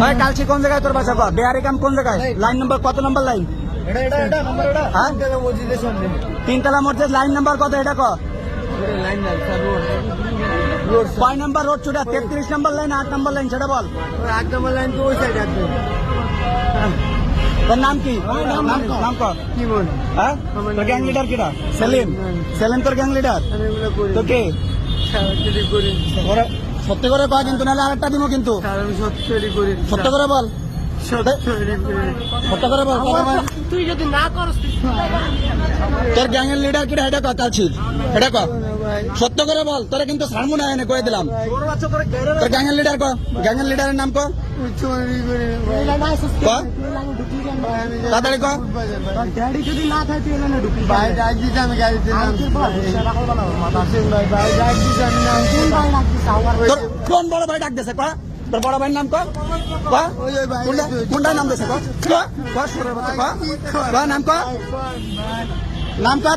ভাই কালচি কোন জায়গায় তোর বাসা কর? বেয়ারি কাম কোন জায়গায়? লাইন নম্বর কত নম্বর লাইন নম্বর হ্যাঁ? মসজিদের সামনে তিনতলা মসজিদ লাইন নাম্বার কত? এটা লাইন কয় নাম্বার রোড ছুটা? তেত্রিশ নম্বর লাইন আট নম্বর লাইন সেটা বল। এক নম্বর লাইন তো ওই সাইড একদম তোর নাম কি? নাম কি বল? হ্যাঁ? তোর গ্যাং লিডার কিটা? সেলিম। সেলিম তোর গ্যাং লিডার তো কে? ওরা সত্যি করে কয় কিন্তু নাহলে আরেকটা দিব কিন্তু। সত্যি করি। সত্য করে বল। সত্যি করি। সত্য করে বল। তুই যদি না করস তোর গ্যাং এর লিডার কিটা এটা কর কালচি এটা কর সত্য করে বল। তোরা কিন্তু সারমু না এনে কয়ে দিলাম। তোর গ্যাং এর লিডার কর গ্যাং এর লিডারের নাম কর। তাড়াতাড়ি কর। গাড়ি যদি না থাকে এখানে ঢুকি ভাই ডাক দিতে আমি গাড়িতে কোন বড় ভাই ডাক দেছে তোর বড় ভাইয়ের নাম কোনটা নাম দেছে নাম কয়া নাম কয়া